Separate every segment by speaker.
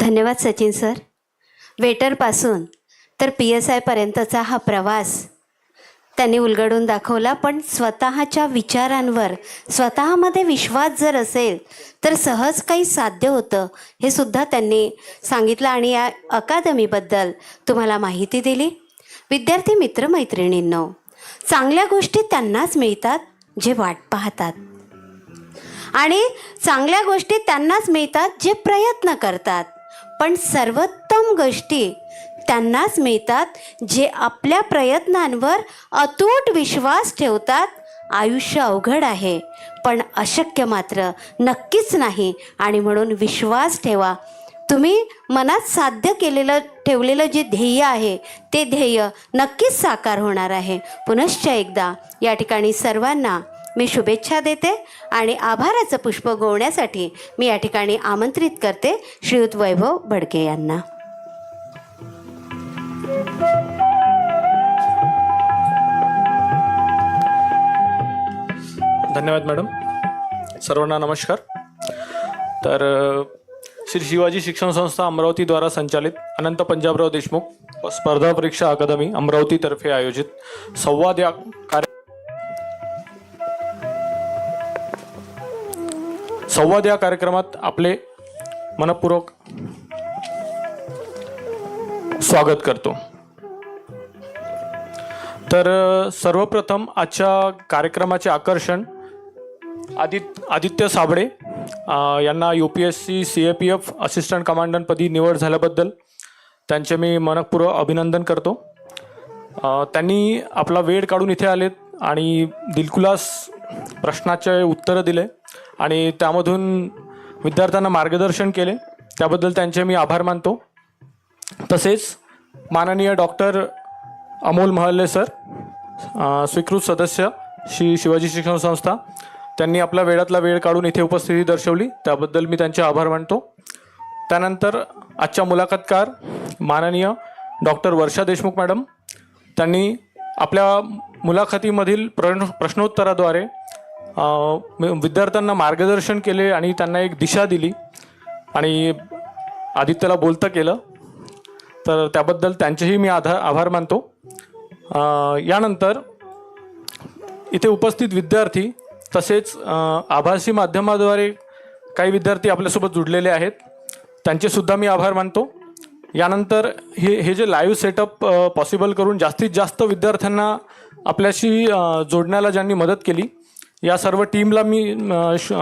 Speaker 1: धन्यवाद सचिन सर. वेटरपासून तर P S आयपर्यंतचा हा प्रवास त्यांनी उलगडून दाखवला पण स्वतःच्या विचारांवर स्वतःमध्ये विश्वास जर असेल तर सहज काही साध्य होतं हे सुद्धा त्यांनी सांगितलं आणि या अकादमीबद्दल तुम्हाला माहिती दिली. विद्यार्थी मित्रमैत्रिणींनो चांगल्या गोष्टी त्यांनाच मिळतात जे वाट पाहतात. आणि चांगल्या गोष्टी त्यांनाच मिळतात जे प्रयत्न करतात. पण सर्वोत्तम गोष्टी त्यांनाच मिळतात जे आपल्या प्रयत्नांवर अतूट विश्वास ठेवतात. आयुष्य अवघड आहे पण अशक्य मात्र नक्कीच नाही. आणि म्हणून विश्वास ठेवा. तुम्ही मनात साध्य केलेलं ठेवलेलं जे ध्येय आहे ते ध्येय नक्कीच साकार होणार आहे. पुनश्च एकदा या ठिकाणी सर्वांना मी शुभेच्छा देते आणि आभाराचं पुष्प गोवण्यासाठी मी या ठिकाणी आमंत्रित करते श्रीयुत वैभव बडके यांना.
Speaker 2: धन्यवाद मॅडम. सर्वांना नमस्कार. तर श्री शिवाजी शिक्षण संस्था अमरावतीद्वारा संचालित अनंत पंजाबराव देशमुख स्पर्धा परीक्षा अकादमी अमरावतीतर्फे आयोजित संवाद या कार्य संवाद या कार्यक्रमात आपले मनपूर्वक स्वागत करतो. तर सर्वप्रथम आजच्या कार्यक्रमाचे आकर्षण आदित आदित्य साबळे यांना U P S C C A P F assistant कमांडंटपदी निवड झाल्याबद्दल त्यांचे मी मनपूर्वक अभिनंदन करतो. त्यांनी आपला वेळ काढून इथे आलेत आणि दिलकुलास प्रश्नाचे उत्तरं दिले. आणि त्यामधून विद्यार्थ्यांना मार्गदर्शन केले. त्याबद्दल त्यांचे मी आभार मानतो. तसेच माननीय डॉक्टर अमोल महल्ले सर स्वीकृत सदस्य श्री शिवाजी शिक्षण संस्था त्यांनी आपला वेळातला वेळ काढून इथे उपस्थिती दर्शवली. त्याबद्दल मी त्यांचे आभार मानतो. त्यानंतर आजच्या मुलाखतकार माननीय डॉक्टर वर्षा देशमुख मॅडम त्यांनी आपल्या मुलाखतीमधील प्र प्रश्नोत्तराद्वारे विद्यार्थ्यांना मार्गदर्शन केले आणि त्यांना एक दिशा दिली. आणि आदित्यला बोलतं केलं. तर त्याबद्दल त्यांचेही मी आधार आभार मानतो. यानंतर इथे उपस्थित विद्यार्थी तसेच आभासी माध्यमाद्वारे काही विद्यार्थी आपल्यासोबत जुडलेले आहेत. त्यांचेसुद्धा मी आभार मानतो. यानंतर हे हे जे लाईव्ह सेटअप पॉसिबल करून जास्तीत जास्त विद्यार्थ्यांना आपल्याशी जोडण्याला ज्यांनी मदत केली या सर्व टीमला मी श-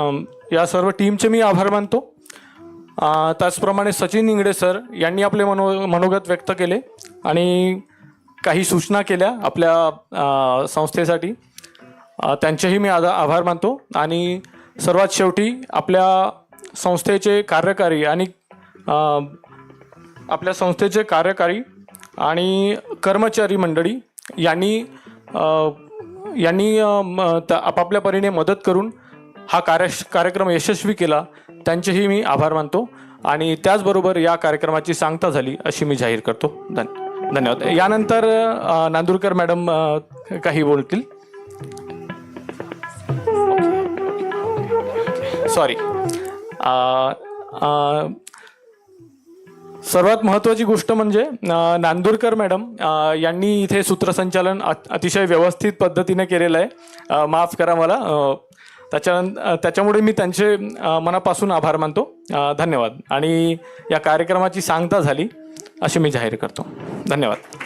Speaker 2: या सर्व टीमचे मी आभार मानतो. त्याचप्रमाणे सचिन इंगडे सर यांनी आपले मनो मनोगत व्यक्त केले आणि काही सूचना केल्या आपल्या संस्थेसाठी. त्यांचेही मी आधा आभार मानतो आणि सर्वात शेवटी आपल्या संस्थेचे कार्यकारी आणि आपल्या संस्थेचे कार्यकारी आणि कर्मचारी मंडळी यांनी यांनी म- त- आपापल्या परीने मदत करून हा कार्य कार्यक्रम यशस्वी केला. त्यांचेही मी आभार मानतो. आणि त्याचबरोबर या कार्यक्रमाची सांगता झाली अशी मी जाहीर करतो. धन धन्यवाद. यानंतर नांदुरकर मॅडम काही बोलतील. सॉरी. सर्वात महत्त्वाची गोष्ट म्हणजे नांदूरकर मॅडम यांनी इथे सूत्रसंचालन अतिशय व्यवस्थित पद्धतीने केलेलं आहे. माफ करा मला. त्याच्या त्याच्यामुळे मी त्यांचे मनापासून आभार मानतो. धन्यवाद. आणि या कार्यक्रमाची सांगता झाली अशी मी जाहीर करतो. धन्यवाद.